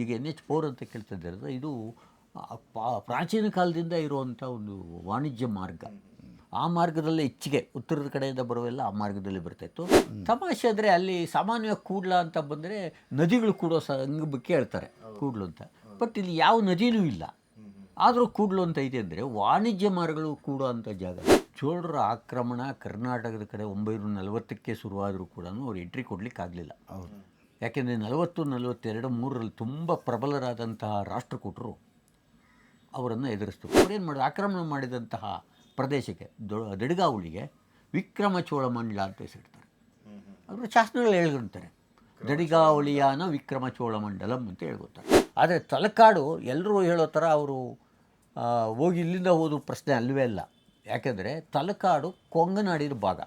ಈಗ N H four ಅಂತ ಕೇಳ್ತಾ ಇದ್ದಾರೆ ಇದು ಪ್ರಾಚೀನ ಕಾಲದಿಂದ ಇರುವಂಥ ಒಂದು ವಾಣಿಜ್ಯ ಮಾರ್ಗ. ಆ ಮಾರ್ಗದಲ್ಲೇ ಹೆಚ್ಚಿಗೆ ಉತ್ತರದ ಕಡೆಯಿಂದ ಬರುವೆಲ್ಲ ಆ ಮಾರ್ಗದಲ್ಲಿ ಬರ್ತಾಯಿತ್ತು ತಮಾಷೆ ಅಂದರೆ ಅಲ್ಲಿ ಸಾಮಾನ್ಯವಾಗಿ ಕೂಡ್ಲ ಅಂತ ಬಂದರೆ ನದಿಗಳು ಕೂಡೋ ಸಂಗಮಕ್ಕೆ ಹೇಳ್ತಾರೆ, ಕೂಡ್ಲು ಅಂತ. ಬಟ್ ಇಲ್ಲಿ ಯಾವ ನದಿನೂ ಇಲ್ಲ. ಆದರೂ ಕೂಡ್ಲು ಅಂತ ಇದೆ ಅಂದರೆ ವಾಣಿಜ್ಯ ಮಾರ್ಗಗಳು ಕೂಡೋ ಅಂಥ ಜಾಗ. ಚೋಳರ ಆಕ್ರಮಣ ಕರ್ನಾಟಕದ ಕಡೆ ಒಂಬೈನೂರ ನಲವತ್ತಕ್ಕೆ ಶುರುವಾದರೂ ಕೂಡ ಅವ್ರು ಎಂಟ್ರಿ ಕೊಡಲಿಕ್ಕಾಗಲಿಲ್ಲ. ಯಾಕೆಂದರೆ ನಲವತ್ತು ನಲವತ್ತೆರಡು ಮೂರರಲ್ಲಿ ತುಂಬ ಪ್ರಬಲರಾದಂತಹ ರಾಷ್ಟ್ರಕೂಟರು ಅವರನ್ನು ಎದುರಿಸ್ತು. ಅವರೇನು ಮಾಡಿದ್ರು? ಆಕ್ರಮಣ ಮಾಡಿದಂತಹ ಪ್ರದೇಶಕ್ಕೆ ದೊ ದಡಿಗಾವಳಿಗೆ ವಿಕ್ರಮ ಚೋಳ ಮಂಡಲ ಅಂತ ಹೆಸರಿಡ್ತಾರೆ ಅವರು ಶಾಸನಗಳು ಹೇಳ್ಕೊಂತಾರೆ. ದಡಿಗಾವಳಿಯಾನ ವಿಕ್ರಮ ಚೋಳ ಮಂಡಲಂ ಅಂತ ಹೇಳ್ಕೊತಾರೆ. ಆದರೆ ತಲಕಾಡು ಎಲ್ಲರೂ ಹೇಳೋ ಥರ ಅವರು ಹೋಗಿ ಇಲ್ಲಿಂದ ಹೋದ ಪ್ರಶ್ನೆ ಅಲ್ಲವೇ ಅಲ್ಲ. ಯಾಕೆಂದರೆ ತಲಕಾಡು ಕೊಂಗನಾಡಿನ ಭಾಗ.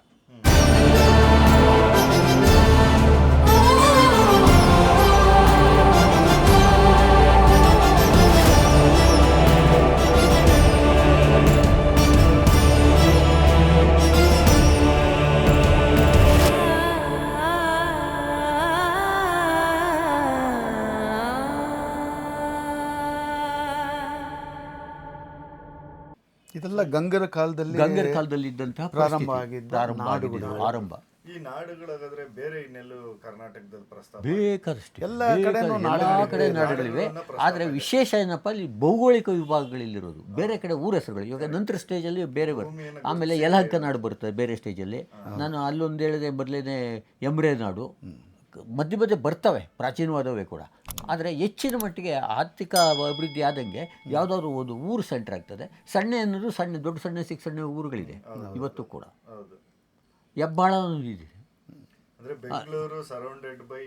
ಇದೆಲ್ಲ ಗಂಗರ ಕಾಲದಲ್ಲಿ ಗಂಗರ ಕಾಲದಲ್ಲಿ ಇದ್ದಂತಹ ಪ್ರಾರಂಭ. ಆಗಿದ್ದ ಪ್ರಾರಂಭ ನಾಡುಗಳು. ಆರಂಭ. ಈ ನಾಡುಗಳಾಗಾದ್ರೆ ಬೇರೆ ಇನ್ನೆಲ್ಲೂ ಕರ್ನಾಟಕದಲ್ಲಿ ಪ್ರಸ್ತಾಪ ಬೇಕಷ್ಟು ಎಲ್ಲ ಕಡೆ ಕಡೆನೂ ಎಲ್ಲ ನಾಡುಗಳಿವೆ. ಕಡೆ ನಾಡುಗಳಿವೆ. ಆದರೆ ವಿಶೇಷ ಏನಪ್ಪ ಇಲ್ಲಿ ಭೌಗೋಳಿಕ ವಿಭಾಗಗಳಿಲ್ಲಿರೋದು. ಬೇರೆ ಕಡೆ ಊರ ಹೆಸರುಗಳು. ಇವಾಗ ನಂತರ ಸ್ಟೇಜಲ್ಲಿ ಬೇರೆ ಬರುತ್ತೆ. ಆಮೇಲೆ ಯಲಹಂಕ ನಾಡು ಬರುತ್ತೆ ಬೇರೆ ಸ್ಟೇಜಲ್ಲಿ ನಾನು ಅಲ್ಲೊಂದು ಹೇಳಿದೆ ಮೊದಲೇನೆ ಎಮ್ರೆ ನಾಡು. ಮಧ್ಯೆ ಮಧ್ಯೆ ಬರ್ತವೆ ಪ್ರಾಚೀನವಾದವೇ ಕೂಡ. ಆದರೆ ಹೆಚ್ಚಿನ ಮಟ್ಟಿಗೆ ಆರ್ಥಿಕ ಅಭಿವೃದ್ಧಿ ಆದಂಗೆ ಯಾವುದಾದ್ರು ಒಂದು ಊರು ಸೆಂಟರ್ ಆಗ್ತದೆ. ಸಣ್ಣ ಅನ್ನೋದು ಸಣ್ಣ ದೊಡ್ಡ ಸಣ್ಣ ಸಿಕ್ಕ ಸಣ್ಣ ಊರುಗಳಿದೆ ಇವತ್ತು ಕೂಡ. ಹೆಬ್ಬಾಳ ಅನ್ನೋದು ಇದೆ. ಅಂದ್ರೆ ಬೆಂಗಳೂರು ಸರೌಂಡೆಡ್ ಬೈ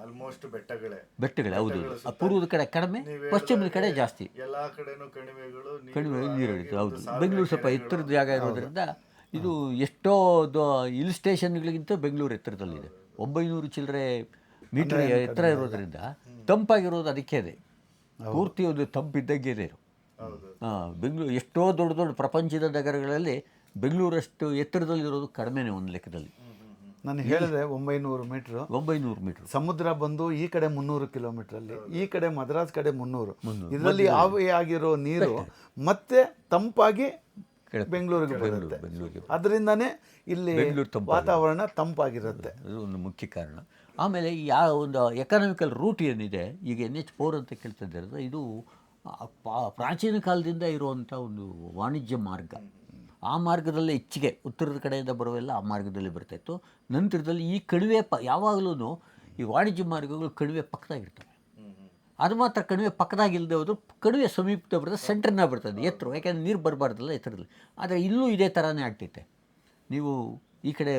ಆಲ್ಮೋಸ್ಟ್ ಬೆಟ್ಟಗಳೇ. ಬೆಟ್ಟಗಳೇ ಹೌದು. ಪೂರ್ವದ ಕಡೆ ಕಡಿಮೆ ಪಶ್ಚಿಮದ ಕಡೆ ಜಾಸ್ತಿ. ಎಲ್ಲಾ ಕಡೆನೂ ಕಣಿವೆಗಳು ಕಡಿಮೆ ನೀರು ಹಿಡಿತು ಹೌದು. ಬೆಂಗಳೂರು ಸ್ವಲ್ಪ. ಎತ್ತರದ ಜಾಗ ಇರೋದ್ರಿಂದ ಇದು ಎಷ್ಟೋ ಹಿಲ್ ಸ್ಟೇಷನ್ಗಳಿಗಿಂತ ಬೆಂಗಳೂರು ಎತ್ತರದಲ್ಲಿದೆ. ಒಂಬೈನೂರು ಚಿಲ್ಲರೆ ಮೀಟರ್ ಎತ್ತರ ಇರೋದ್ರಿಂದ ತಂಪಾಗಿರೋದು ಅದಕ್ಕೆ ಇದೆ ಪೂರ್ತಿ ಒಂದು ತಂಪಿದ್ದಂಗೆ ಇದೆ ಹಾಂ ಬೆಂಗಳೂರು ಎಷ್ಟೋ ದೊಡ್ಡ ದೊಡ್ಡ ಪ್ರಪಂಚದ ನಗರಗಳಲ್ಲಿ ಬೆಂಗಳೂರಷ್ಟು ಎತ್ತರದಲ್ಲಿರೋದು ಕಡಿಮೆನೇ ಒಂದು ಲೆಕ್ಕದಲ್ಲಿ. ನಾನು ಹೇಳಿದೆ ಒಂಬೈನೂರು ಮೀಟ್ರ್. ಒಂಬೈನೂರು ಮೀಟ್ರ್. ಸಮುದ್ರ ಬಂದು ಈ ಕಡೆ ಮುನ್ನೂರು ಕಿಲೋಮೀಟರ್ ಅಲ್ಲಿ ಈ ಕಡೆ ಮದ್ರಾಸ್ ಕಡೆ ಮುನ್ನೂರು. ಇದರಲ್ಲಿ ಆವಿಯಾಗಿರೋ ನೀರು ಮತ್ತೆ ತಂಪಾಗಿ ಬೆಂಗಳೂರಿಗೆ ಬರುತ್ತೆ. ಬೆಂಗಳೂರಿಗೆ ಅದರಿಂದನೇ ಇಲ್ಲಿ ವಾತಾವರಣ ತಂಪಾಗಿರುತ್ತೆ. ಇದು ಒಂದು ಮುಖ್ಯ ಕಾರಣ. ಆಮೇಲೆ ಯಾವ ಒಂದು ಎಕನಾಮಿಕಲ್ ರೂಟ್ ಏನಿದೆ ಈಗ ಎನ್ ಎಚ್ ಫೋರ್ ಅಂತ ಕೇಳ್ತಾ ಇದ್ದಾರೆ. ಇದು ಪ್ರಾಚೀನ ಕಾಲದಿಂದ ಇರುವಂಥ ಒಂದು ವಾಣಿಜ್ಯ ಮಾರ್ಗ. ಆ ಮಾರ್ಗದಲ್ಲೇ ಹೆಚ್ಚಿಗೆ ಉತ್ತರದ ಕಡೆಯಿಂದ ಬರುವೆಲ್ಲ ಆ ಮಾರ್ಗದಲ್ಲಿ ಬರ್ತಾಯಿತ್ತು ನಂತರದಲ್ಲಿ ಈ ಕಣಿವೆ ಪ ಯಾವಾಗಲೂ ಈ ವಾಣಿಜ್ಯ ಮಾರ್ಗಗಳು ಕಣಿವೆ ಪಕ್ಕದಾಗಿರ್ತವೆ. ಅದು ಮಾತ್ರ ಕಣಿವೆ ಪಕ್ಕದಾಗಿಲ್ಲದೆ ಹೋದ್ರು ಕಣಿವೆ ಸಮೀಪದ ಬರ್ತದೆ ಸೆಂಟ್ರನ್ನ ಬರ್ತದೆ, ಎತ್ತರ. ಯಾಕೆಂದ್ರೆ ನೀರು ಬರಬಾರ್ದಲ್ಲ ಎತ್ತರದಲ್ಲಿ. ಆದರೆ ಇಲ್ಲೂ ಇದೇ ಥರನೇ ಆಗ್ತೈತೆ. ನೀವು ಈ ಕಡೆ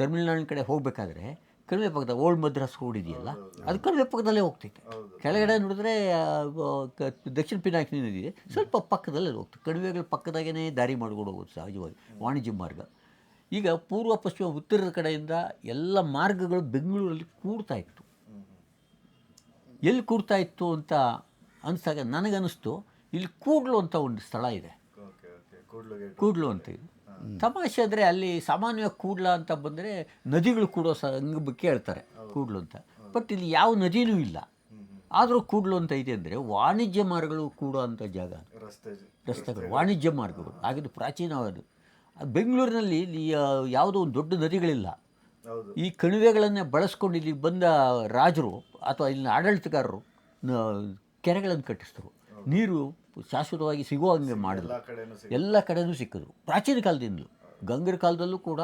ತಮಿಳ್ನಾಡಿನ ಕಡೆ ಹೋಗಬೇಕಾದ್ರೆ ಕಣಿವೆ ಪಕ್ಕದ ಓಲ್ಡ್ ಮದ್ರಾಸ್ ರೋಡ್ ಇದೆಯಲ್ಲ, ಅದು ಕಣಿವೆ ಪಕ್ಕದಲ್ಲೇ ಹೋಗ್ತೈತೆ. ಕೆಳಗಡೆ ನೋಡಿದ್ರೆ ದಕ್ಷಿಣ ಪಿನಾಕಿನಿ ನದಿ ಇದೆ ಸ್ವಲ್ಪ ಪಕ್ಕದಲ್ಲೇ ಹೋಗ್ತದೆ. ಕಣಿವೆಗಳ ಪಕ್ಕದಾಗೇ ದಾರಿ ಮಾಡ್ಕೊಂಡು ಹೋಗೋದು ಸಹಜವಾಗಿ, ವಾಣಿಜ್ಯ ಮಾರ್ಗ. ಈಗ ಪೂರ್ವ, ಪಶ್ಚಿಮ, ಉತ್ತರದ ಕಡೆಯಿಂದ ಎಲ್ಲ ಮಾರ್ಗಗಳು ಬೆಂಗಳೂರಲ್ಲಿ ಕೂಡ್ತಾ ಇತ್ತು. ಎಲ್ಲಿ ಕೂರ್ತಾ ಇತ್ತು ಅಂತ ಅನಿಸ್ದಾಗ ನನಗನ್ನಿಸ್ತು ಇಲ್ಲಿ ಕೂಡ್ಲು ಅಂತ ಒಂದು ಸ್ಥಳ ಇದೆ. ಕೂಡ್ಲು ಅಂತ ಇದು. ತಮಾಷೆ ಅಂದರೆ ಅಲ್ಲಿ ಸಾಮಾನ್ಯವಾಗಿ ಕೂಡ್ಲ ಅಂತ ಬಂದರೆ ನದಿಗಳು ಕೂಡೋ ಸಂಗಮಕ್ಕೆ ಹೇಳ್ತಾರೆ ಕೂಡ್ಲು ಅಂತ. ಬಟ್ ಇಲ್ಲಿ ಯಾವ ನದಿನೂ ಇಲ್ಲ. ಆದರೂ ಕೂಡ್ಲು ಅಂತ ಇದೆ ಅಂದರೆ ವಾಣಿಜ್ಯ ಮಾರ್ಗಗಳು ಕೂಡೋ ಅಂಥ ಜಾಗ. ರಸ್ತೆ ರಸ್ತೆಗಳು ವಾಣಿಜ್ಯ ಮಾರ್ಗಗಳು. ಆಗಿದ್ದು ಪ್ರಾಚೀನವಾದ ಬೆಂಗಳೂರಿನಲ್ಲಿ ಯಾವುದೋ ಒಂದು ದೊಡ್ಡ ನದಿಗಳಿಲ್ಲ. ಈ ಕಣಿವೆಗಳನ್ನು ಬಳಸ್ಕೊಂಡು ಇಲ್ಲಿ ಬಂದ ರಾಜರು ಅಥವಾ ಇಲ್ಲಿನ ಆಡಳಿತಗಾರರು ಕೆರೆಗಳನ್ನು ಕಟ್ಟಿಸಿದ್ರು. ನೀರು ಶಾಶ್ವತವಾಗಿ ಸಿಗುವ ಹಂಗೆ ಮಾಡಿದ್ರು. ಎಲ್ಲಾ ಕಡೆನೂ ಕಡೆಯೂ ಸಿಕ್ಕಿದ್ರು. ಪ್ರಾಚೀನ ಕಾಲದಿಂದಲೂ. ಗಂಗರ ಕಾಲದಲ್ಲೂ ಕೂಡ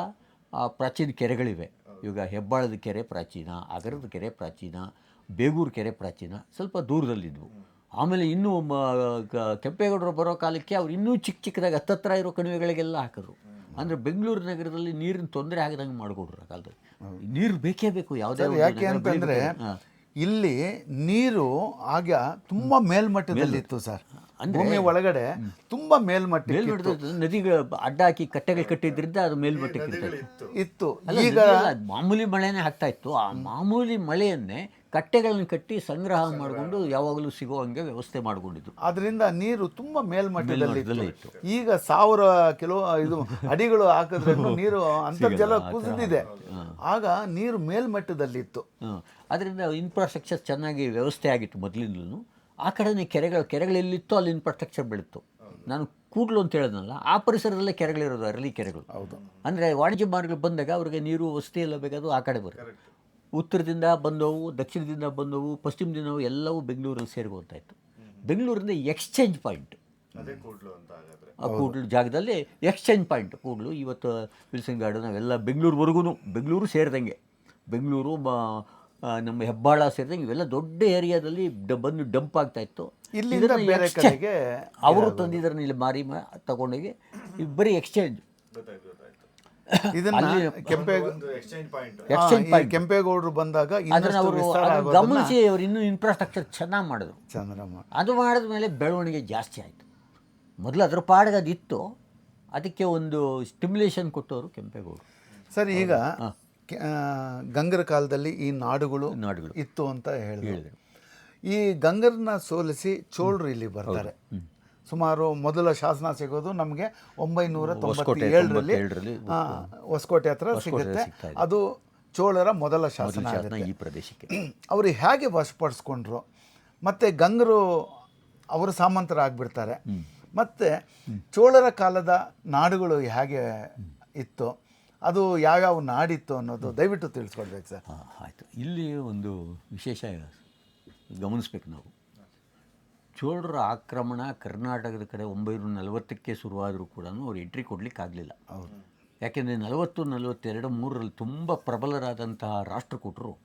ಆ ಪ್ರಾಚೀನ ಕೆರೆಗಳಿವೆ. ಇವಾಗ ಹೆಬ್ಬಾಳದ ಕೆರೆ ಪ್ರಾಚೀನ ಅಗರದ ಕೆರೆ ಪ್ರಾಚೀನ ಬೇಗೂರು ಕೆರೆ ಪ್ರಾಚೀನ ಸ್ವಲ್ಪ ದೂರದಲ್ಲಿದ್ವು. ಆಮೇಲೆ ಇನ್ನೂ ಕೆಂಪೇಗೌಡರು ಬರೋ ಕಾಲಕ್ಕೆ ಅವ್ರು ಇನ್ನೂ ಚಿಕ್ಕ ಚಿಕ್ಕದಾಗಿ ಹತ್ತತ್ರ ಇರೋ ಕಣಿವೆಗಳಿಗೆಲ್ಲ ಹಾಕಿದ್ರು. ಅಂದರೆ ಬೆಂಗಳೂರು ನಗರದಲ್ಲಿ ನೀರಿನ ತೊಂದರೆ ಆಗದಂಗೆ ಮಾಡಿಕೊಡ್ರು ಆ ಕಾಲದಲ್ಲಿ. ನೀರು ಬೇಕೇ ಬೇಕು ಯಾವುದೇ ಒಂದು ಯಾಕೆ ನಗರ ಅಂತಂದ್ರೆ. ಇಲ್ಲಿ ನೀರು ಆಗ ತುಂಬಾ ಮೇಲ್ಮಟ್ಟದಲ್ಲಿತ್ತು ಸರ್. ಭೂಮಿ ಒಳಗಡೆ ತುಂಬಾ ಮೇಲ್ಮಟ್ಟ ನದಿಗಳ ಅಡ್ಡ ಹಾಕಿ ಕಟ್ಟೆಗಳು ಕಟ್ಟಿದ್ರಿಂದ ಅದು ಮೇಲ್ಮಟ್ಟಕ್ಕೆ ಇತ್ತು. ಈಗ ಮಾಮೂಲಿ ಮಳೆನೇ ಆಗ್ತಾ ಇತ್ತು. ಆ ಮಾಮೂಲಿ ಮಳೆಯನ್ನೇ ಕಟ್ಟೆಗಳನ್ನು ಕಟ್ಟಿ ಸಂಗ್ರಹ ಮಾಡಿಕೊಂಡು ಯಾವಾಗಲೂ ಸಿಗೋ ಹಂಗೆ ವ್ಯವಸ್ಥೆ ಮಾಡಿಕೊಂಡಿದ್ರು. ಅದರಿಂದ ನೀರು ತುಂಬ ಮೇಲ್ಮಟ್ಟದಲ್ಲಿ ಮೇಲ್ಮಟ್ಟದಲ್ಲಿ ಇತ್ತು. ಈಗ ಸಾವಿರ ಕಿಲೋ ಇದು ಅಡಿಗಳು ಹಾಕಿದ್ರೆ ನೀರು ಅಂತರ್ಜಲ ಕುಸಿದಿದೆ. ಆಗ ನೀರು ಮೇಲ್ಮಟ್ಟದಲ್ಲಿತ್ತು ಅದರಿಂದ ಇನ್ಫ್ರಾಸ್ಟ್ರಕ್ಚರ್ ಚೆನ್ನಾಗಿ ವ್ಯವಸ್ಥೆ ಆಗಿತ್ತು ಮೊದಲಿಂದಲೂ. ಆ ಕಡೆನೇ ಕೆರೆಗಳು ಕೆರೆಗಳೆಲ್ಲಿತ್ತೋ ಅಲ್ಲಿ ಇನ್ಫ್ರಾಸ್ಟ್ರಕ್ಚರ್ ಬೆಳೀತು ನಾನು ಕೂಡ್ಲು ಅಂತ ಹೇಳಿದ್ನಲ್ಲ ಆ ಪರಿಸರದಲ್ಲೇ ಕೆರೆಗಳಿರೋದು ಅರಳಿ ಕೆರೆಗಳು. ಹೌದು. ಅಂದರೆ ವಾಣಿಜ್ಯ ಮಾರ್ಗಗಳು ಬಂದಾಗ ಅವರಿಗೆ ನೀರು ವಸತಿ ಎಲ್ಲ ಬೇಕಾದ್ರು ಆ ಕಡೆ ಬರುತ್ತೆ. ಉತ್ತರದಿಂದ ಬಂದವು ದಕ್ಷಿಣದಿಂದ ಬಂದವು ಪಶ್ಚಿಮದಿಂದ ಎಲ್ಲವೂ ಬೆಂಗಳೂರಲ್ಲಿ ಸೇರಿಕೊಳ್ತಾ ಇತ್ತು. ಬೆಂಗಳೂರಿಂದ ಎಕ್ಸ್ಚೇಂಜ್ ಪಾಯಿಂಟ್ ಅದೇ ಕೂಡ್ಲು ಅಂತ ಹಾಗಾದ್ರೆ. ಆ ಕೂಡ್ಲು ಜಾಗದಲ್ಲಿ ಎಕ್ಸ್ಚೇಂಜ್ ಪಾಯಿಂಟ್ ಕೂಡ್ಲು. ಇವತ್ತು ವಿಲ್ಸನ್ ಗಾರ್ಡನ್ ಅವೆಲ್ಲ ಬೆಂಗಳೂರುವರೆಗೂ ಬೆಂಗಳೂರು ಸೇರಿದಂಗೆ. ಬೆಂಗಳೂರು ನಮ್ಮ ಹೆಬ್ಬಾಳ ಸೇರಿದಂಗೆ ಇವೆಲ್ಲ ದೊಡ್ಡ ಏರಿಯಾದಲ್ಲಿ ಡ ಬಂದು ಡಂಪ್ ಆಗ್ತಾ ಇತ್ತು. ಇಲ್ಲಿಂದ ಇದನ್ನ ಬೇರೆ ಕಡೆಗೆ ಅವರು ತಂದಿದ್ದಾರೆ ಇಲ್ಲಿ ಮಾರಿ ತಗೊಂಡೋಗಿ. ಇಬ್ಬರಿ ಬರೀ ಎಕ್ಸ್ಚೇಂಜ್. ಇದನ್ನ ಕೆಂಪೆ ಒಂದು ಎಕ್ಸ್ಚೇಂಜ್ ಪಾಯಿಂಟ್ ಎಕ್ಸ್ಚೇಂಜ್ ಈ ಕೆಂಪೇಗೌಡರು ಬಂದಾಗ ಗಮನಿಸಿ ಅವರು ಇನ್ನೂ ಇನ್ಫ್ರಾಸ್ಟ್ರಕ್ಚರ್ ಚೆನ್ನಾಗಿ ಮಾಡಿದ್ರು. ಅದು ಮಾಡಿದ ಮೇಲೆ ಬೆಳವಣಿಗೆ ಜಾಸ್ತಿ ಆಯಿತು. ಮೊದಲು ಅದ್ರ ಪಾಡಿಗೆ ಅದಿತ್ತು. ಅದಕ್ಕೆ ಒಂದು ಸ್ಟಿಮ್ಯುಲೇಷನ್ ಕೊಟ್ಟವರು ಕೆಂಪೇಗೌಡರು. ಸರ್ ಈಗ ಗಂಗರ ಕಾಲದಲ್ಲಿ ಈ ನಾಡುಗಳು ನಾಡುಗಳು. ಇತ್ತು ಅಂತ ಹೇಳಿದ್ರು. ಈ ಗಂಗರನ್ನ ಸೋಲಿಸಿ ಚೋಳರು ಇಲ್ಲಿ ಬರ್ತಾರೆ. ಸುಮಾರು ಮೊದಲ ಶಾಸನ ಸಿಗೋದು ನಮಗೆ ಒಂಬೈನೂರ ತೊಂಬತ್ತೇಳರಲ್ಲಿ ಹೊಸಕೋಟೆ ಹತ್ರ ಸಿಗುತ್ತೆ. ಅದು ಚೋಳರ ಮೊದಲ ಶಾಸನ ಈ ಪ್ರದೇಶಕ್ಕೆ. ಅವರು ಹೇಗೆ ವಶಪಡಿಸ್ಕೊಂಡ್ರು? ಮತ್ತು ಗಂಗರು ಅವರು ಸಾಮಂತರಾಗ್ಬಿಡ್ತಾರೆ. ಮತ್ತು ಚೋಳರ ಕಾಲದ ನಾಡುಗಳು ಹೇಗೆ ಇತ್ತು? ಅದು ಯಾವ್ಯಾವ ನಾಡಿತ್ತು ಅನ್ನೋದು ದಯವಿಟ್ಟು ತಿಳಿಸ್ಕೊಡ್ಬೇಕು ಸರ್. ಹಾಂ ಆಯಿತು. ಇಲ್ಲಿ ಒಂದು ವಿಶೇಷ ಗಮನಿಸ್ಬೇಕು ನಾವು. ಚೋಳರ ಆಕ್ರಮಣ ಕರ್ನಾಟಕದ ಕಡೆ ಒಂಬೈನೂರ ನಲವತ್ತಕ್ಕೆ ಶುರುವಾದರೂ ಕೂಡ ಅವ್ರು ಎಂಟ್ರಿ ಕೊಡಲಿಕ್ಕಾಗಲಿಲ್ಲ ಹೌದು. ಯಾಕೆಂದರೆ ನಲವತ್ತು ನಲವತ್ತೆರಡು ಮೂರರಲ್ಲಿ ತುಂಬ ಪ್ರಬಲರಾದಂತಹ ರಾಷ್ಟ್ರಕೂಟರು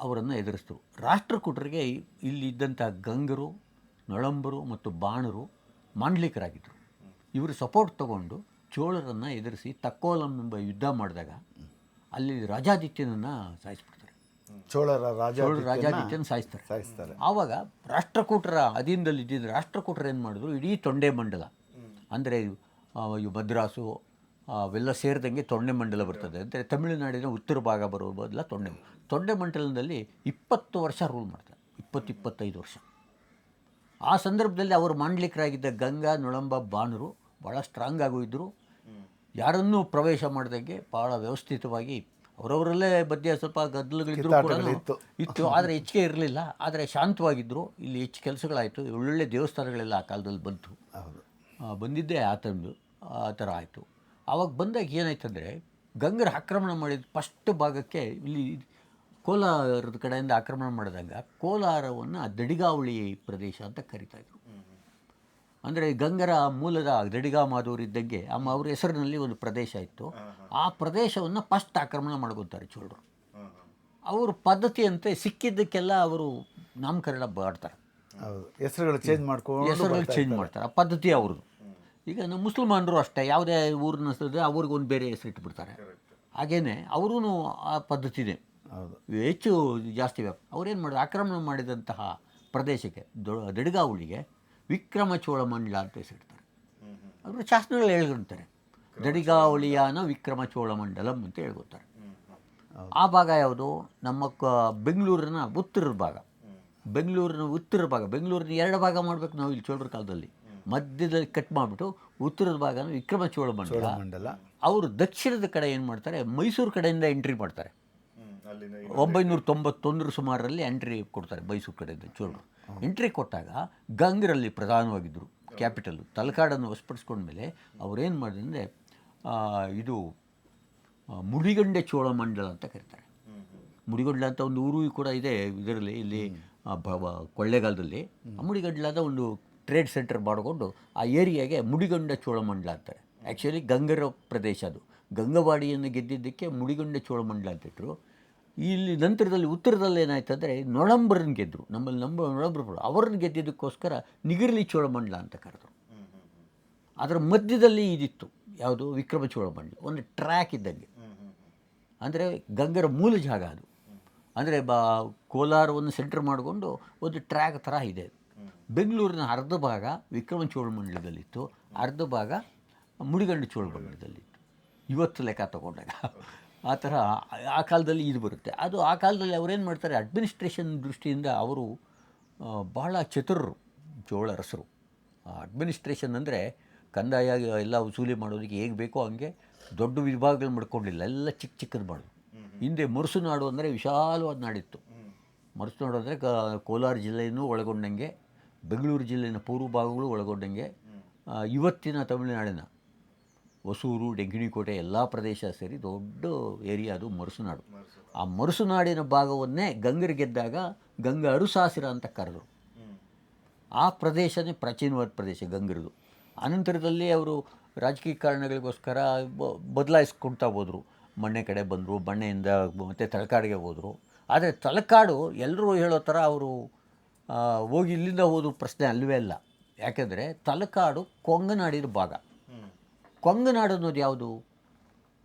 ಅವರನ್ನು ಎದುರಿಸಿದ್ರು. ರಾಷ್ಟ್ರಕೂಟರಿಗೆ ಇಲ್ಲಿದ್ದಂಥ ಗಂಗರು ನಳಂಬರು ಮತ್ತು ಬಾಣರು ಮಾಂಡ್ಲಿಕರಾಗಿದ್ದರು ಇವರು ಸಪೋರ್ಟ್ ತಗೊಂಡು ಚೋಳರನ್ನು ಎದುರಿಸಿ ತಕ್ಕೋಲಂ ಎಂಬ ಯುದ್ಧ ಮಾಡಿದಾಗ ಅಲ್ಲಿ ರಾಜಾದಿತ್ಯನನ್ನು ಸಾಯಿಸ್ಬಿಡ್ತಾರೆ. ಚೋಳರ ರಾಜ ಚೋಳರ ರಾಜಾದಿತ್ಯನ ಸಾಯಿಸ್ತಾರೆ. ಸಾಯಿಸ್ತಾರೆ. ಆವಾಗ ರಾಷ್ಟ್ರಕೂಟರ ಅಧೀನದಲ್ಲಿ ಇದ್ದಿದ್ದ ರಾಷ್ಟ್ರಕೂಟರು ಏನು ಮಾಡಿದ್ರು? ಇಡೀ ತೊಂಡೆ ಮಂಡಲ. ಅಂದರೆ ಇವು ಮದ್ರಾಸು ಅವೆಲ್ಲ ಸೇರಿದಂಗೆ ತೊಂಡೆ ಮಂಡಲ ಬರ್ತದೆ. ಅಂದರೆ ತಮಿಳುನಾಡಿನ ಉತ್ತರ ಭಾಗ ಬರೋ ಬದಲ ತೊಂಡೆ ತೊಂಡೆ ಮಂಡಲದಲ್ಲಿ ಇಪ್ಪತ್ತು ವರ್ಷ ರೂಲ್ ಮಾಡ್ತಾರೆ. ಇಪ್ಪತ್ತು ಇಪ್ಪತ್ತೈದು ವರ್ಷ. ಆ ಸಂದರ್ಭದಲ್ಲಿ ಅವರು ಮಾಂಡ್ಲಿಕರಾಗಿದ್ದ ಗಂಗಾ ನೊಳಂಬ ಬಾಣರು ಭಾಳ ಸ್ಟ್ರಾಂಗ್ ಆಗೋಯಿದ್ರು ಇದ್ದರು ಯಾರನ್ನೂ ಪ್ರವೇಶ ಮಾಡಿದಂಗೆ ಭಾಳ ವ್ಯವಸ್ಥಿತವಾಗಿ ಅವರವರಲ್ಲೇ ಮಧ್ಯೆ ಸ್ವಲ್ಪ ಗದ್ದಲಗಳಿದ್ರು ಕೂಡ ಇತ್ತು. ಆದರೆ ಹೆಚ್ಚಿಗೆ ಇರಲಿಲ್ಲ. ಆದರೆ ಶಾಂತವಾಗಿದ್ದರು ಇಲ್ಲಿ ಹೆಚ್ಚು ಕೆಲಸಗಳಾಯಿತು. ಒಳ್ಳೊಳ್ಳೆ ದೇವಸ್ಥಾನಗಳೆಲ್ಲ ಆ ಕಾಲದಲ್ಲಿ ಬಂತು. ಬಂದಿದ್ದೇ ಆ ತಂದು ಆ ಥರ ಆಯಿತು. ಆವಾಗ ಬಂದಾಗ ಏನಾಯ್ತಂದರೆ ಗಂಗರ ಆಕ್ರಮಣ ಮಾಡಿದ ಫಸ್ಟ್ ಭಾಗಕ್ಕೆ ಇಲ್ಲಿ ಕೋಲಾರದ ಕಡೆಯಿಂದ ಆಕ್ರಮಣ ಮಾಡಿದಾಗ ಕೋಲಾರವನ್ನು ದಡಿಗಾವಳಿ ಪ್ರದೇಶ ಅಂತ ಕರಿತಾಯಿದ್ರು ಅಂದರೆ ಗಂಗರ ಮೂಲದ ದಡಿಗಾ ಮಾದೂರು ಇದ್ದಂಗೆ ಅಮ್ಮ ಅವ್ರ ಹೆಸರಿನಲ್ಲಿ ಒಂದು ಪ್ರದೇಶ ಇತ್ತು. ಆ ಪ್ರದೇಶವನ್ನು ಫಸ್ಟ್ ಆಕ್ರಮಣ ಮಾಡ್ಕೊತಾರೆ ಚೋಳರು ಅವ್ರ ಪದ್ಧತಿಯಂತೆ ಸಿಕ್ಕಿದ್ದಕ್ಕೆಲ್ಲ ಅವರು ನಾಮಕರಣ ಮಾಡ್ತಾರೆ. ಹೆಸರುಗಳು ಚೇಂಜ್ ಮಾಡ್ಕೊಂಡು ಹೆಸರುಗಳು ಚೇಂಜ್ ಮಾಡ್ತಾರೆ. ಆ ಪದ್ಧತಿ ಅವ್ರದ್ದು. ಈಗ ನಮ್ಮ ಮುಸಲ್ಮಾನರು ಅಷ್ಟೇ ಯಾವುದೇ ಊರಿನ ಅವ್ರಿಗೆ ಒಂದು ಬೇರೆ ಹೆಸರು ಇಟ್ಬಿಡ್ತಾರೆ. ಹಾಗೇನೆ ಅವರೂ ಆ ಪದ್ಧತಿನೇ. ಹೆಚ್ಚು ಜಾಸ್ತಿ ವ್ಯಾಪ ಅವ್ರೇನು ಮಾಡಿದ್ರು? ಆಕ್ರಮಣ ಮಾಡಿದಂತಹ ಪ್ರದೇಶಕ್ಕೆ ದೊ ದಡಿಗಾವಳಿಗೆ ವಿಕ್ರಮ ಚೋಳ ಮಂಡಲ ಅಂತ ಹೆಸರಿಡ್ತಾರೆ. ಅವರು ಶಾಸನಗಳು ಹೇಳ್ಕೊಂತಾರೆ. ದಡಿಗಾವಳಿಯಾನ ವಿಕ್ರಮ ಚೋಳ ಮಂಡಲಂ ಅಂತ ಹೇಳ್ಕೊತಾರೆ. ಆ ಭಾಗ ಯಾವುದು? ನಮ್ಮ ಕ ಬೆಂಗಳೂರಿನ ಉತ್ತರ ಭಾಗ. ಬೆಂಗಳೂರಿನ ಉತ್ತರ ಭಾಗ. ಬೆಂಗಳೂರಿನ ಎರಡು ಭಾಗ ಮಾಡಬೇಕು ನಾವು ಇಲ್ಲಿ ಚೋಳರ ಕಾಲದಲ್ಲಿ. ಮಧ್ಯದಲ್ಲಿ ಕಟ್ ಮಾಡಿಬಿಟ್ಟು ಉತ್ತರದ ಭಾಗನ ವಿಕ್ರಮ ಚೋಳ ಮಂಡಲ. ಅವರು ದಕ್ಷಿಣದ ಕಡೆ ಏನು ಮಾಡ್ತಾರೆ? ಮೈಸೂರು ಕಡೆಯಿಂದ ಎಂಟ್ರಿ ಮಾಡ್ತಾರೆ. ಒಂಬೈನೂರ ತೊಂಬತ್ತೊಂದರ ಸುಮಾರಲ್ಲಿ ಎಂಟ್ರಿ ಕೊಡ್ತಾರೆ ಮೈಸೂರು ಕಡೆಯಿಂದ ಚೋಳರು. ಎಂಟ್ರಿ ಕೊಟ್ಟಾಗ ಗಂಗರಲ್ಲಿ ಪ್ರಧಾನವಾಗಿದ್ದರು ಕ್ಯಾಪಿಟಲ್. ತಲಕಾಡನ್ನು ವಶಪಡಿಸ್ಕೊಂಡ್ಮೇಲೆ ಅವ್ರೇನು ಅಂದರೆ ಇದು ಮುಡಿಗಂಡೆ ಚೋಳ ಮಂಡಳ ಅಂತ ಕರೀತಾರೆ. ಮುಡಿಗಂಡ್ಲ ಅಂತ ಒಂದು ಊರು ಕೂಡ ಇದೆ ಇದರಲ್ಲಿ ಇಲ್ಲಿ ಕೊಳ್ಳೆಗಾಲದಲ್ಲಿ ಬ- ಕೊಳ್ಳೇಗಾಲದಲ್ಲಿ. ಮುಡಿಗಂಡ್ಲದ ಒಂದು ಟ್ರೇಡ್ ಸೆಂಟರ್ ಮಾಡಿಕೊಂಡು ಆ ಏರಿಯಾಗೆ ಮುಡಿಗಂಡ ಚೋಳಮಂಡಲ ಅಂತಾರೆ. ಆ್ಯಕ್ಚುಲಿ ಗಂಗರ ಪ್ರದೇಶ ಅದು. ಗಂಗವಾಡಿಯನ್ನು ಗೆದ್ದಿದ್ದಕ್ಕೆ ಮುಡಿಗಂಡ ಚೋಳಮಂಡಲ ಅಂತಿಟ್ರು ಇಲ್ಲಿ ನಂತರದಲ್ಲಿ ಉತ್ತರದಲ್ಲಿ ಏನಾಯ್ತು ಅಂದರೆ ನೊಳಂಬರನ್ನ ಗೆದ್ದರು ನಮ್ಮಲ್ಲಿ ನಂಬ ನೊಳಂಬರು ಅವ್ರನ್ನ ಗೆದ್ದಿದ್ದಕ್ಕೋಸ್ಕರ ನಿಗಿರ್ಲಿ ಚೋಳಮಂಡಲ ಅಂತ ಕರೆದ್ರು. ಅದರ ಮಧ್ಯದಲ್ಲಿ ಇದಿತ್ತು. ಯಾವುದು? ವಿಕ್ರಮ ಚೋಳಮಂಡಲ. ಒಂದು ಟ್ರ್ಯಾಕ್ ಇದ್ದಂಗೆ. ಅಂದರೆ ಗಂಗರ ಮೂಲ ಜಾಗ ಅದು. ಅಂದರೆ ಬಾ ಕೋಲಾರವನ್ನು ಸೆಂಟರ್ ಮಾಡಿಕೊಂಡು ಒಂದು ಟ್ರ್ಯಾಕ್ ಥರ ಇದೆ. ಬೆಂಗಳೂರಿನ ಅರ್ಧ ಭಾಗ ವಿಕ್ರಮ ಚೋಳಮಂಡಲದಲ್ಲಿತ್ತು. ಅರ್ಧ ಭಾಗ ಮುಡಿಗಂಡು ಚೋಳಮಂಡಲದಲ್ಲಿತ್ತು. ಇವತ್ತು ಲೆಕ್ಕ ತಗೊಂಡಾಗ. ಆ ಥರ ಆ ಕಾಲದಲ್ಲಿ ಇದು ಬರುತ್ತೆ. ಅದು ಆ ಕಾಲದಲ್ಲಿ ಅವರೇನು ಮಾಡ್ತಾರೆ? ಅಡ್ಮಿನಿಸ್ಟ್ರೇಷನ್ ದೃಷ್ಟಿಯಿಂದ ಅವರು ಭಾಳ ಬಹಳ ಚತುರರು ರಸರು ಆ ಅಡ್ಮಿನಿಸ್ಟ್ರೇಷನ್ ಅಂದರೆ ಕಂದಾಯ ಎಲ್ಲ ವಸೂಲಿ ಮಾಡೋದಕ್ಕೆ ಹೇಗೆ ಬೇಕೋ ಹಂಗೆ ದೊಡ್ಡ ವಿಭಾಗಗಳು ಮಾಡ್ಕೊಂಡಿಲ್ಲ. ಎಲ್ಲ ಚಿಕ್ಕ ಚಿಕ್ಕದು ಮಾಡೋದು. ಹಿಂದೆ ಮರುಸು ನಾಡು ಅಂದರೆ ವಿಶಾಲವಾದ ನಾಡಿತ್ತು. ಮರುಸು ನಾಡು ಅಂದರೆ ಕ ಕೋಲಾರ ಜಿಲ್ಲೆಯನ್ನು ಒಳಗೊಂಡಂಗೆ ಬೆಂಗಳೂರು ಜಿಲ್ಲೆಯ ಪೂರ್ವ ಭಾಗಗಳು ಒಳಗೊಂಡಂಗೆ ಇವತ್ತಿನ ತಮಿಳುನಾಡಿನ ಹೊಸೂರು ಡೆಂಗಿಣಿಕೋಟೆ ಎಲ್ಲ ಪ್ರದೇಶ ಸೇರಿ ದೊಡ್ಡ ಏರಿಯಾ ಅದು ಮರುಸುನಾಡು. ಆ ಮರುಸುನಾಡಿನ ಭಾಗವನ್ನೇ ಗಂಗರು ಗೆದ್ದಾಗ ಗಂಗ ಅರುಸಾಸಿರ ಅಂತ ಕರೆದರು. ಆ ಪ್ರದೇಶನೇ ಪ್ರಾಚೀನವಾದ ಪ್ರದೇಶ ಗಂಗರದು. ಅನಂತರದಲ್ಲಿ ಅವರು ರಾಜಕೀಯ ಕಾರಣಗಳಿಗೋಸ್ಕರ ಬದಲಾಯಿಸ್ಕೊಳ್ತಾ ಹೋದರು. ಮಣ್ಣೆ ಕಡೆ ಬಂದರು ಮಣ್ಣೆಯಿಂದ ಮತ್ತು ತಲಕಾಡಿಗೆ ಹೋದರು. ಆದರೆ ತಲಕಾಡು ಎಲ್ಲರೂ ಹೇಳೋ ಥರ ಅವರು ಹೋಗಿ ಇಲ್ಲಿಂದ ಹೋದ ಪ್ರಶ್ನೆ ಅಲ್ಲವೇ ಅಲ್ಲ. ಯಾಕೆಂದರೆ ತಲಕಾಡು ಕೊಂಗನಾಡಿನ ಭಾಗ. ಕೊಂಗನಾಡು ಅನ್ನೋದು ಯಾವುದು?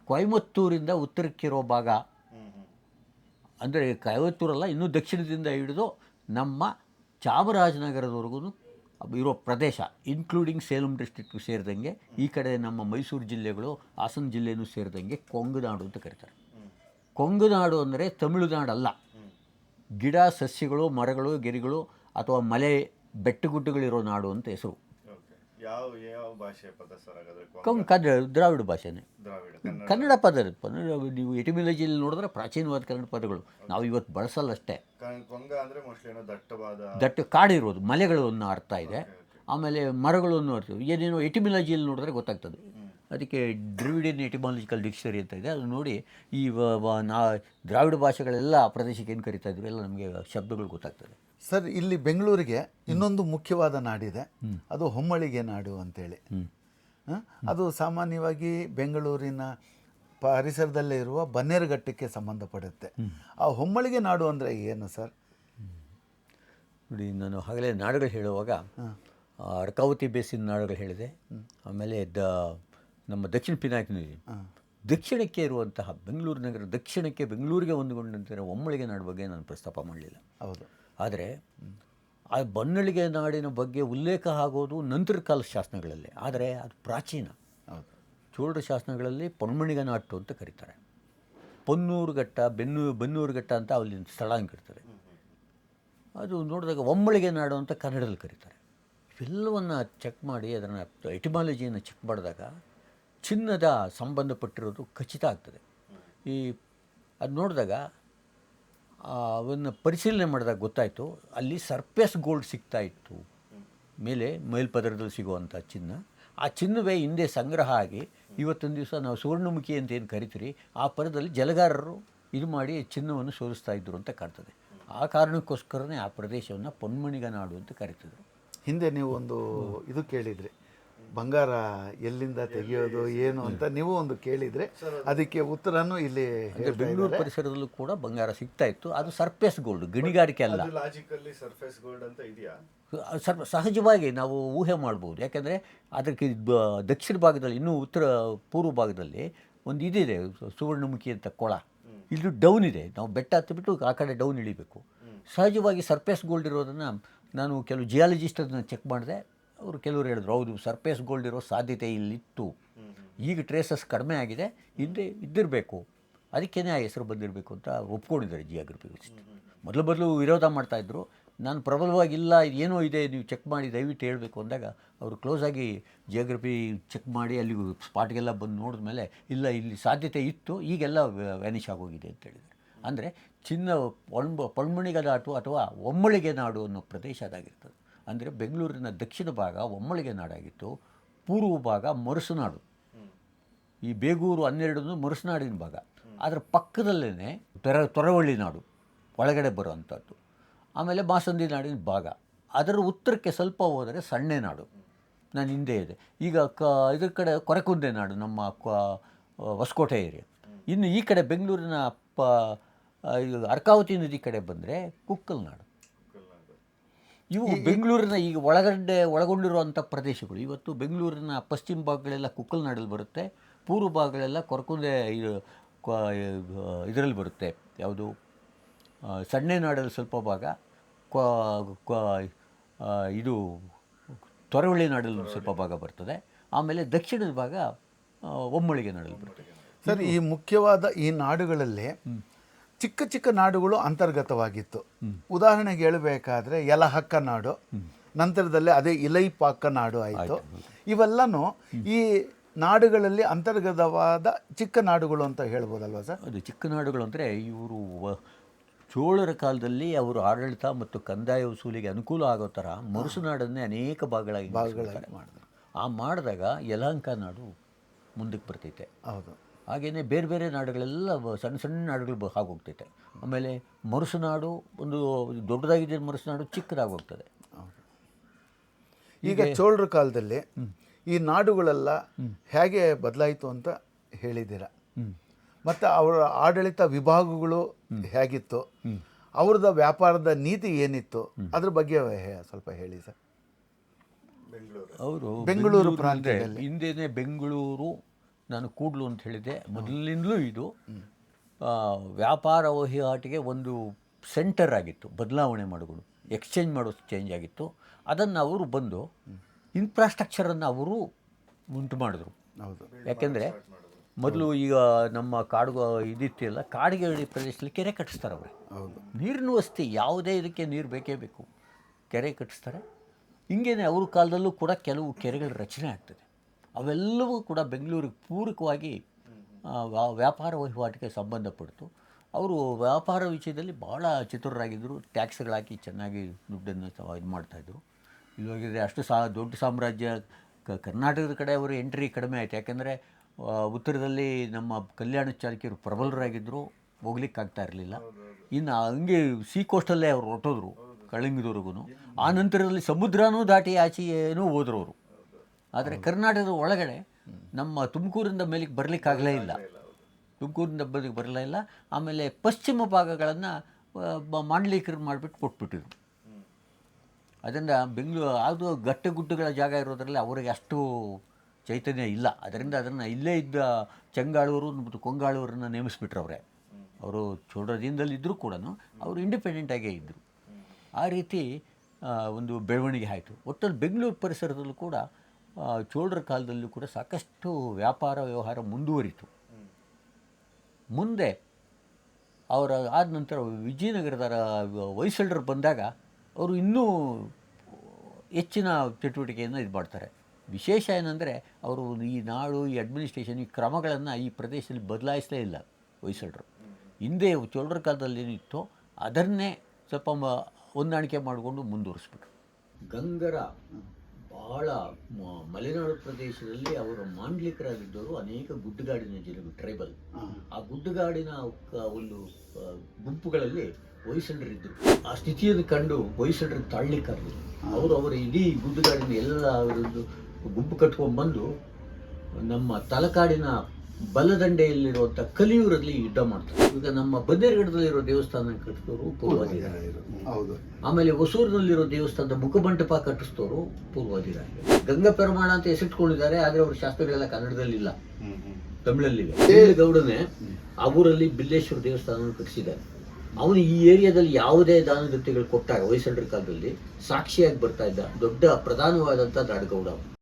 ಕೊಯಮತ್ತೂರಿಂದ ಉತ್ತರಕ್ಕಿರೋ ಭಾಗ. ಅಂದರೆ ಕೊಯಮತ್ತೂರಲ್ಲ, ಇನ್ನೂ ದಕ್ಷಿಣದಿಂದ ಹಿಡಿದು ನಮ್ಮ ಚಾಮರಾಜನಗರದವರೆಗೂ ಇರೋ ಪ್ರದೇಶ ಇನ್ಕ್ಲೂಡಿಂಗ್ ಸೇಲಂ ಡಿಸ್ಟ್ರಿಕ್ಟ್ ಸೇರಿದಂಗೆ, ಈ ಕಡೆ ನಮ್ಮ ಮೈಸೂರು ಜಿಲ್ಲೆಗಳು, ಹಾಸನ ಜಿಲ್ಲೆಯೂ ಸೇರಿದಂಗೆ ಕೊಂಗನಾಡು ಅಂತ ಕರೀತಾರೆ. ಕೊಂಗನಾಡು ಅಂದರೆ ತಮಿಳುನಾಡಲ್ಲ ಗಿಡ, ಸಸ್ಯಗಳು, ಮರಗಳು, ಗೆರೆಗಳು ಅಥವಾ ಮಲೆ ಬೆಟ್ಟಗುಡ್ಡಗಳಿರೋ ನಾಡು ಅಂತ ಹೆಸರು. ಯಾವ ಯಾವ ಭಾಷೆಯ ಪದ ಸರ್ ಹಾಗಾದ್ರೆ ಕೊಂಗ? ಕೊಂಗ್ ಕನ್ನಡ ದ್ರಾವಿಡ ಭಾಷೆನೇ. ದ್ರಾವಿಡ ಕನ್ನಡ. ಕನ್ನಡ ಪದ ನೀವು ಎಟಿಮಿಲಜಿಯಲ್ಲಿ ನೋಡಿದ್ರೆ ಪ್ರಾಚೀನವಾದ ಕನ್ನಡ ಪದಗಳು. ನಾವು ಇವತ್ತು ಬಳಸಲ್ಲ ಅಷ್ಟೇ ಕ- ಕೊಂಗ ಅಂದ್ರೆ ಮೋಸ್ಟ್ಲಿ ಏನೋ ದಟ್ಟವಾದ ದಟ್ಟ ಕಾಡಿರೋದು ಮಲೆಗಳು ಅನ್ನೋ ಅರ್ಥ ಇದೆ. ಆಮೇಲೆ ಮರಗಳು ಅನ್ನೋ ಅರ್ಥ ಏನೇನೋ ಎಟಿಮಿಲಜಿಯಲ್ಲಿ ನೋಡಿದ್ರೆ ಗೊತ್ತಾಗ್ತದೆ. ಅದಕ್ಕೆ ಡ್ರಿವಿಡಿಯನ್ ಎಟಿಮಾಲಜಿಕಲ್ ಡಿಕ್ಷನರಿ ಅಂತ ಇದೆ. ಅದು ನೋಡಿ ಈ ನಾ ದ್ರಾವಿಡ ಭಾಷೆಗಳೆಲ್ಲ ಆ ಪ್ರದೇಶಕ್ಕೆ ಏನು ಕರಿತಾ ಇದ್ವಿ ಎಲ್ಲ ನಮಗೆ ಶಬ್ದಗಳು ಗೊತ್ತಾಗ್ತದೆ. ಸರ್ ಇಲ್ಲಿ ಬೆಂಗಳೂರಿಗೆ ಇನ್ನೊಂದು ಮುಖ್ಯವಾದ ನಾಡಿದೆ. ಅದು ಹೊಮ್ಮಳಿಗೆ ನಾಡು ಅಂತೇಳಿ? ಅದು ಸಾಮಾನ್ಯವಾಗಿ ಬೆಂಗಳೂರಿನ ಪರಿಸರದಲ್ಲೇ ಇರುವ ಬನ್ನೇರುಘಟ್ಟಕ್ಕೆ ಸಂಬಂಧಪಡುತ್ತೆ. ಆ ಹೊಮ್ಮಳಿಗೆ ನಾಡು ಅಂದರೆ ಏನು ಸರ್? ನೋಡಿ ನಾನು ಆಗಲೇ ನಾಡುಗಳು ಹೇಳುವಾಗ ಅರ್ಕಾವತಿ ಬೇಸಿನ ನಾಡುಗಳು ಹೇಳಿದೆ. ಆಮೇಲೆ ದ ನಮ್ಮ ದಕ್ಷಿಣ ಪಿನಾಕಿನಲ್ಲಿ ದಕ್ಷಿಣಕ್ಕೆ ಇರುವಂತಹ ಬೆಂಗಳೂರು ನಗರ ದಕ್ಷಿಣಕ್ಕೆ ಬೆಂಗಳೂರಿಗೆ ಹೊಂದಿಕೊಂಡಂತೆ ಒಮ್ಮಳಿಗೆ ನಾಡು ಬಗ್ಗೆ ನಾನು ಪ್ರಸ್ತಾಪ ಮಾಡಲಿಲ್ಲ. ಹೌದು. ಆದರೆ ಆ ಬನ್ನಳಿಗೆ ನಾಡಿನ ಬಗ್ಗೆ ಉಲ್ಲೇಖ ಆಗೋದು ನಂತರ ಕಾಲ ಶಾಸನಗಳಲ್ಲಿ. ಆದರೆ ಅದು ಪ್ರಾಚೀನ. ಚೋಳರ ಶಾಸನಗಳಲ್ಲಿ ಪೊನ್ಮಣಿಗ ನಾಟು ಅಂತ ಕರೀತಾರೆ. ಪೊನ್ನೂರುಘಟ್ಟ ಬೆನ್ನು ಬೆನ್ನೂರು ಘಟ್ಟ ಅಂತ ಅಲ್ಲಿ ಸ್ಥಳ ಅಂಗಿರ್ತದೆ ಅದು ನೋಡಿದಾಗ ಒಮ್ಮಳಿಗೆ ನಾಡು ಅಂತ ಕನ್ನಡದಲ್ಲಿ ಕರೀತಾರೆ. ಇವೆಲ್ಲವನ್ನು ಚೆಕ್ ಮಾಡಿ ಅದನ್ನು ಎಟಿಮಾಲಜಿಯನ್ನು ಚೆಕ್ ಮಾಡಿದಾಗ ಚಿನ್ನದ ಸಂಬಂಧಪಟ್ಟಿರೋದು ಖಚಿತ ಆಗ್ತದೆ. ಈ ಅದು ನೋಡಿದಾಗ ಅವನ್ನು ಪರಿಶೀಲನೆ ಮಾಡಿದಾಗ ಗೊತ್ತಾಯಿತು. ಅಲ್ಲಿ ಸರ್ಪೆಸ್ ಗೋಲ್ಡ್ ಸಿಗ್ತಾ ಇತ್ತು. ಮೇಲೆ ಮೇಲ್ಪದರದಲ್ಲಿ ಸಿಗುವಂಥ ಚಿನ್ನ. ಆ ಚಿನ್ನವೇ ಹಿಂದೆ ಸಂಗ್ರಹ ಆಗಿ ಇವತ್ತೊಂದು ದಿವಸ ನಾವು ಸುವರ್ಣಮುಖಿ ಅಂತ ಏನು ಕರಿತೀರಿ, ಆ ಪದದಲ್ಲಿ ಜಲಗಾರರು ಇದು ಮಾಡಿ ಚಿನ್ನವನ್ನು ಸೋರಿಸ್ತಾ ಇದ್ದರು ಅಂತ ಕಾಣ್ತದೆ. ಆ ಕಾರಣಕ್ಕೋಸ್ಕರನೇ ಆ ಪ್ರದೇಶವನ್ನು ಪೊನ್ಮಣಿಗ ನಾಡು ಅಂತ ಕರೀತಿದ್ರು ಹಿಂದೆ ನೀವು ಒಂದು ಇದು ಕೇಳಿದ್ರಿ. ಬಂಗಾರ ಎಲ್ಲಿಂದ ತೆಗೆಯೋದು ಏನು ಅಂತ ನೀವು ಒಂದು ಕೇಳಿದರೆ ಅದಕ್ಕೆ ಉತ್ತರನೂ ಇಲ್ಲಿ ಬೆಂಗಳೂರು ಪರಿಸರದಲ್ಲೂ ಕೂಡ ಬಂಗಾರ ಸಿಗ್ತಾ ಇತ್ತು. ಅದು ಸರ್ಫೇಸ್ ಗೋಲ್ಡ್ ಗಣಿಗಾರಿಕೆ ಅಲ್ಲ. ಲಾಜಿಕಲ್ಲಿ ಸರ್ಫೇಸ್ ಗೋಲ್ಡ್ ಅಂತ ಇದೆಯಾ? ಸ್ವಲ್ಪ ಸಹಜವಾಗಿ ನಾವು ಊಹೆ ಮಾಡ್ಬೋದು. ಯಾಕೆಂದರೆ ಅದಕ್ಕೆ ದಕ್ಷಿಣ ಭಾಗದಲ್ಲಿ ಇನ್ನೂ ಉತ್ತರ ಪೂರ್ವ ಭಾಗದಲ್ಲಿ ಒಂದು ಇದಿದೆ ಸುವರ್ಣಮುಖಿ ಅಂತ ಕೊಳ. ಇಲ್ಲಿ ಡೌನ್ ಇದೆ. ನಾವು ಬೆಟ್ಟ ಹತ್ತಿಬಿಟ್ಟು ಆ ಕಡೆ ಡೌನ್ ಇಳಿಬೇಕು. ಸಹಜವಾಗಿ ಸರ್ಫೇಸ್ ಗೋಲ್ಡ್ ಇರೋದನ್ನು ನಾನು ಕೆಲವು ಜಿಯಾಲಜಿಸ್ಟ್ ಅದನ್ನು ಚೆಕ್ ಮಾಡಿದೆ. ಅವರು ಕೆಲವರು ಹೇಳಿದ್ರು ಹೌದು ಸರ್ಪೇಸ್ ಗೋಲ್ಡ್ ಇರೋ ಸಾಧ್ಯತೆ ಇಲ್ಲಿತ್ತು. ಈಗ ಟ್ರೇಸಸ್ ಕಡಿಮೆ ಆಗಿದೆ ಹಿಂದೆ ಇದ್ದಿರಬೇಕು. ಅದಕ್ಕೇನೆ ಆ ಹೆಸರು ಬಂದಿರಬೇಕು ಅಂತ ಒಪ್ಕೊಂಡಿದ್ದಾರೆ ಜಿಯಾಗ್ರಫಿಸ್ಟ್ ಮೊದಲು ಮೊದಲು ವಿರೋಧ ಮಾಡ್ತಾಯಿದ್ರು ನಾನು ಪ್ರಬಲವಾಗಿಲ್ಲ ಏನೋ ಇದೆ ನೀವು ಚೆಕ್ ಮಾಡಿ ದಯವಿಟ್ಟು ಹೇಳಬೇಕು ಅಂದಾಗ ಅವರು ಕ್ಲೋಸ್ ಆಗಿ ಜಿಯೋಗ್ರಫಿ ಚೆಕ್ ಮಾಡಿ ಅಲ್ಲಿ ಸ್ಪಾಟ್ಗೆಲ್ಲ ಬಂದು ನೋಡಿದ ಮೇಲೆ ಇಲ್ಲ ಇಲ್ಲಿ ಸಾಧ್ಯತೆ ಇತ್ತು ಈಗೆಲ್ಲ ವ್ಯಾನಿಷ್ ಆಗೋಗಿದೆ ಅಂತ ಹೇಳಿದರು ಅಂದರೆ ಚಿನ್ನ ಪೊಳ್ಮ ಪೊಳ್ಮಣಿಗ ನಾಡು ಅಥವಾ ಒಮ್ಮಳಿಗೆ ನಾಡು ಅನ್ನೋ ಪ್ರದೇಶ ಅದಾಗಿರ್ತದೆ. ಅಂದರೆ ಬೆಂಗಳೂರಿನ ದಕ್ಷಿಣ ಭಾಗ ಒಮ್ಮಳಿಗೆ ನಾಡಾಗಿತ್ತು, ಪೂರ್ವ ಭಾಗ ಮರುಸುನಾಡು. ಈ ಬೇಗೂರು ಹನ್ನೆರಡು ಮರುಸನಾಡಿನ ಭಾಗ. ಅದರ ಪಕ್ಕದಲ್ಲೇ ತೊರ, ತೊರವಳ್ಳಿ ನಾಡು, ಒಳಗಡೆ ಬರುವಂಥದ್ದು. ಆಮೇಲೆ ಮಾಸಂದಿ ನಾಡಿನ ಭಾಗ. ಅದರ ಉತ್ತರಕ್ಕೆ ಸ್ವಲ್ಪ ಹೋದರೆ ಸಣ್ಣೆ ನಾಡು. ನಾನು ಹಿಂದೆ ಇದೆ. ಈಗ ಕ, ಇದ್ರ ಕಡೆ ಕೊರಕುಂದೆ ನಾಡು, ನಮ್ಮ ಹೊಸಕೋಟೆ ಏರಿಯಾ. ಇನ್ನು ಈ ಕಡೆ ಬೆಂಗಳೂರಿನ ಪ ಅರ್ಕಾವತಿ ನದಿ ಕಡೆ ಬಂದರೆ ಕುಕ್ಕಲ್ ನಾಡು. ಇವು ಬೆಂಗಳೂರಿನ ಈಗ ಒಳಗಡೆ ಒಳಗೊಂಡಿರುವಂಥ ಪ್ರದೇಶಗಳು. ಇವತ್ತು ಬೆಂಗಳೂರಿನ ಪಶ್ಚಿಮ ಭಾಗಗಳೆಲ್ಲ ಕುಕ್ಕಲ್ನಾಡಲ್ಲಿ ಬರುತ್ತೆ. ಪೂರ್ವ ಭಾಗಗಳೆಲ್ಲ ಕೊರಕುಂದೆ ಇದರಲ್ಲಿ ಬರುತ್ತೆ. ಯಾವುದು? ಸಣ್ಣ ಸಣ್ಣೆ ನಾಡಲ್ಲಿ ಸ್ವಲ್ಪ ಭಾಗ. ಇದು ತೊರವಳ್ಳಿ. ನಾಡಲ್ಲಿ ಸ್ವಲ್ಪ ಭಾಗ ಬರ್ತದೆ. ಆಮೇಲೆ ದಕ್ಷಿಣದ ಭಾಗ ಒಮ್ಮಳಿಗೆ ನಾಡಲ್ಲಿ ಬರುತ್ತೆ ಸರ್ ಈ ಮುಖ್ಯವಾದ ಈ ನಾಡುಗಳಲ್ಲಿ ಚಿಕ್ಕ ಚಿಕ್ಕ ನಾಡುಗಳು ಅಂತರ್ಗತವಾಗಿತ್ತು. ಉದಾಹರಣೆಗೆ ಹೇಳಬೇಕಾದ್ರೆ ಯಲಹಕ್ಕ ನಾಡು ನಂತರದಲ್ಲಿ ಅದೇ ಇಲೈಪಾಕ ನಾಡು ಆಯಿತು. ಇವೆಲ್ಲನೂ ಈ ನಾಡುಗಳಲ್ಲಿ ಅಂತರ್ಗತವಾದ ಚಿಕ್ಕ ನಾಡುಗಳು ಅಂತ ಹೇಳ್ಬೋದಲ್ವ ಸರ್? ಅದು ಚಿಕ್ಕ ನಾಡುಗಳು ಅಂದರೆ ಇವರು ಚೋಳರ ಕಾಲದಲ್ಲಿ ಅವರು ಆಡಳಿತ ಮತ್ತು ಕಂದಾಯ ವಸೂಲಿಗೆ ಅನುಕೂಲ ಆಗೋ ಥರ ಮರುಸುನಾಡನ್ನೇ ಅನೇಕ ಭಾಗಗಳಾಗಿ ಭಾಗಗಳಾಗಿ ಮಾಡಿದ್ರು. ಆ ಮಾಡಿದಾಗ ಯಲಹಂಕ ನಾಡು ಮುಂದಕ್ಕೆ ಬರ್ತೈತೆ. ಹೌದು. ಹಾಗೆಯೇ ಬೇರೆ ಬೇರೆ ನಾಡುಗಳೆಲ್ಲ ಸಣ್ಣ ಸಣ್ಣ ನಾಡುಗಳು ಬ- ಆಗೋಗ್ತೈತೆ. ಆಮೇಲೆ ಮರುಸುನಾಡು ಒಂದು ದೊಡ್ಡದಾಗಿದೆ ಮರುಸುನಾಡು ಚಿಕ್ಕದಾಗಿ ಹೋಗ್ತದೆ ಈಗ ಚೋಳರ ಕಾಲದಲ್ಲಿ ಈ ನಾಡುಗಳೆಲ್ಲ ಹೇಗೆ ಬದಲಾಯಿತು ಅಂತ ಹೇಳಿದ್ದೀರ? ಮತ್ತು ಅವರ ಆಡಳಿತ ವಿಭಾಗಗಳು ಹೇಗಿತ್ತು? ಅವ್ರದ್ದು ವ್ಯಾಪಾರದ ನೀತಿ ಏನಿತ್ತು? ಅದ್ರ ಬಗ್ಗೆ ಸ್ವಲ್ಪ ಹೇಳಿ ಸರ್. ಬೆಂಗಳೂರು. ಅವರು ಬೆಂಗಳೂರು ಪ್ರಾಂತ್ಯದಲ್ಲಿ. ಹಿಂದೆನೇ ಬೆಂಗಳೂರು ನಾನು ಕೂಡ್ಲು ಅಂತ ಹೇಳಿದೆ ಮೊದಲಿಂದಲೂ ಇದು ವ್ಯಾಪಾರ ವಹಿವಾಟಿಗೆ ಒಂದು ಸೆಂಟರ್ ಆಗಿತ್ತು ಬದಲಾವಣೆ ಮಾಡೋದು. ಎಕ್ಸ್ಚೇಂಜ್ ಮಾಡೋ ಚೇಂಜ್ ಆಗಿತ್ತು. ಅದನ್ನು ಅವರು ಬಂದು ಇನ್ಫ್ರಾಸ್ಟ್ರಕ್ಚರನ್ನು ಅವರು ಉಂಟು ಮಾಡಿದ್ರು. ಹೌದು. ಯಾಕೆಂದರೆ ಮೊದಲು ಈಗ ನಮ್ಮ ಕಾಡು ಇದಿತ್ತಿಲ್ಲ ಕಾಡಿಗೆ ಪ್ರದೇಶದಲ್ಲಿ ಕೆರೆ ಕಟ್ಟಿಸ್ತಾರೆ ಅವರು. ಹೌದು. ನೀರಿನ ವಸ್ತಿ ಯಾವುದೇ ಇದಕ್ಕೆ ನೀರು ಬೇಕೇ ಬೇಕು. ಕೆರೆ ಕಟ್ಟಿಸ್ತಾರೆ. ಹಿಂಗೇನೆ ಅವ್ರ ಕಾಲದಲ್ಲೂ ಕೂಡ ಕೆಲವು ಕೆರೆಗಳ ರಚನೆ ಆಗ್ತದೆ. ಅವೆಲ್ಲವೂ ಕೂಡ ಬೆಂಗಳೂರಿಗೆ ಪೂರಕವಾಗಿ ವ್ಯಾಪಾರ ವಹಿವಾಟಿಗೆ ಸಂಬಂಧಪಡ್ತು. ಅವರು ವ್ಯಾಪಾರ ವಿಷಯದಲ್ಲಿ ಭಾಳ ಚತುರರಾಗಿದ್ದರು. ಟ್ಯಾಕ್ಸ್ಗಳಾಕಿ ಚೆನ್ನಾಗಿ ದುಡ್ಡನ್ನು ಇದು ಮಾಡ್ತಾಯಿದ್ರು. ಇವಾಗಿದ್ರೆ ಅಷ್ಟು ಸಾ, ದೊಡ್ಡ ಸಾಮ್ರಾಜ್ಯ, ಕ- ಕರ್ನಾಟಕದ ಕಡೆ ಅವರು ಎಂಟ್ರಿ ಕಡಿಮೆ ಆಯಿತು. ಯಾಕೆಂದರೆ ಉತ್ತರದಲ್ಲಿ ನಮ್ಮ ಕಲ್ಯಾಣ ಚಾಲಕಿಯರು ಪ್ರಬಲರಾಗಿದ್ದರು. ಹೋಗ್ಲಿಕ್ಕಾಗ್ತಾ ಇರಲಿಲ್ಲ. ಇನ್ನು ಹಂಗೆ ಸೀ ಕೋಸ್ಟಲ್ಲೇ ಅವ್ರು ಹೊರಟೋದ್ರು ಕಳಿಂಗದವ್ರಿಗೂ ಆ ನಂತರದಲ್ಲಿ ಸಮುದ್ರನೂ ದಾಟಿ ಆಚೆಯೇನೂ ಹೋದ್ರು ಅವರು. ಆದರೆ ಕರ್ನಾಟಕದ ಒಳಗಡೆ ನಮ್ಮ ತುಮಕೂರಿಂದ ಮೇಲಿಗೆ ಬರಲಿಕ್ಕಾಗಲೇ ಇಲ್ಲ. ತುಮಕೂರಿಂದ ಬದಿಗೆ ಬರಲೇ ಇಲ್ಲ. ಆಮೇಲೆ ಪಶ್ಚಿಮ ಭಾಗಗಳನ್ನು ಮಾಂಡ್ಲೀಕರಣ ಮಾಡಿಬಿಟ್ಟು ಕೊಟ್ಬಿಟ್ಟಿದ್ರು. ಅದರಿಂದ ಬೆಂಗಳೂರು ಅದು ಗುಟ್ಟುಗಳ ಜಾಗ ಇರೋದ್ರಲ್ಲಿ ಅವರಿಗೆ ಅಷ್ಟು ಚೈತನ್ಯ ಇಲ್ಲ. ಅದರಿಂದ ಅದನ್ನು ಇಲ್ಲೇ ಇದ್ದ ಚಂಗಾಳೂರು ಮತ್ತು ಕೊಂಗಾಳೂರನ್ನು ನೇಮಿಸ್ಬಿಟ್ರು ಅವರೇ. ಅವರು ಚೋಳದಿಂದಲೂ ಇದ್ದರೂ ಕೂಡ ಅವರು ಇಂಡಿಪೆಂಡೆಂಟಾಗೇ ಇದ್ದರು ಆ ರೀತಿ ಒಂದು ಬೆಳವಣಿಗೆ ಆಯಿತು. ಒಟ್ಟಲ್ಲಿ ಬೆಂಗಳೂರು ಪರಿಸರದಲ್ಲೂ ಕೂಡ ಚೋಳರ ಕಾಲದಲ್ಲೂ ಕೂಡ ಸಾಕಷ್ಟು ವ್ಯಾಪಾರ ವ್ಯವಹಾರ ಮುಂದುವರಿತು. ಮುಂದೆ ಅವರ ಆದ ನಂತರ ವಿಜಯನಗರದ ಹೊಯ್ಸಳರು ಬಂದಾಗ ಅವರು ಇನ್ನೂ ಹೆಚ್ಚಿನ ಚಟುವಟಿಕೆಯನ್ನು ಇದು ಮಾಡ್ತಾರೆ. ವಿಶೇಷ ಏನಂದರೆ ಅವರು ಈ ನಾಡು, ಈ ಅಡ್ಮಿನಿಸ್ಟ್ರೇಷನ್ ಈ ಕ್ರಮಗಳನ್ನು ಈ ಪ್ರದೇಶದಲ್ಲಿ ಬದಲಾಯಿಸಲೇ ಇಲ್ಲ ಹೊಯ್ಸಳರು ಹಿಂದೆ ಚೋಳರ ಕಾಲದಲ್ಲಿ ಏನಿತ್ತು ಅದನ್ನೇ ಸ್ವಲ್ಪ ಹೊಂದಾಣಿಕೆ ಮಾಡಿಕೊಂಡು ಮುಂದುವರಿಸ್ಬಿಟ್ರು. ಗಂಗರ ಮ- ಮಲೆನಾಡು ಪ್ರದೇಶದಲ್ಲಿ ಅವರು ಮಾಂಡ್ಲಿಕರಾಗಿದ್ದವರು ಅನೇಕ ಗುಡ್ಡಗಾಡಿನ ಜನರು ಟ್ರೈಬಲ್ ಆ ಗುಡ್ಡಗಾಡಿನ ಒಂದು ಗುಂಪುಗಳಲ್ಲಿ ಹೊಯ್ಸಳರಿದ್ದರು. ಆ ಸ್ಥಿತಿಯನ್ನು ಕಂಡು ಹೊಯ್ಸಳರು ತಾಳ್ಲಿಕ್ಕಾಗಲಿಲ್ಲ ಅವರು ಅವರ ಇಡೀ ಗುಡ್ಡಗಾಡಿನ ಎಲ್ಲ ಅವರದ್ದು ಗುಂಪು ಕಟ್ಕೊಂಡು ಬಂದು ನಮ್ಮ ತಲಕಾಡಿನ ಬಲದಂಡೆಯಲ್ಲಿರುವಂಥ ಕಲಿಯೂರಲ್ಲಿ ಯುದ್ಧ ಮಾಡ್ತಾರೆ. ಈಗ ನಮ್ಮ ಬನ್ನೇರುಗಡದಲ್ಲಿರೋ ದೇವಸ್ಥಾನ ಕಟ್ಟಿಸೋರು ಪೂರ್ವಾದಿರಾಯರು ಹೌದು. ಆಮೇಲೆ ಹೊಸೂರಿನಲ್ಲಿರೋ ದೇವಸ್ಥಾನದ ಮುಖಮಂಟಪ ಕಟ್ಟಿಸಿದವರು ಪೂರ್ವಾದಿರಾಯರು ಗಂಗಾ ಪ್ರಮಾಣ ಅಂತ ಹೆಸರಿಟ್ಕೊಂಡಿದ್ದಾರೆ ಆದರೆ ಅವ್ರ ಶಾಸ್ತ್ರಗಳೆಲ್ಲ ಕನ್ನಡದಲ್ಲಿಲ್ಲ. ತಮಿಳಲ್ಲಿವೆ. ತಮಿಳಲ್ಲಿ ಆ ಊರಲ್ಲಿ ಬಿಲ್ಲೇಶ್ವರ ದೇವಸ್ಥಾನವನ್ನು ಕಟ್ಟಿಸಿದ್ದಾರೆ. ಅವನು ಈ ಏರಿಯಾದಲ್ಲಿ ಯಾವುದೇ ದಾನಗತಿಗಳು ಕೊಟ್ಟಾಗ ಹೊಯ್ಸಳರ ಕಾಲದಲ್ಲಿ ಸಾಕ್ಷಿಯಾಗಿ ಬರ್ತಾ ಇದ್ದ ದೊಡ್ಡ ಪ್ರಧಾನವಾದಂಥ ದಾಡಗೌಡ ಅವನು.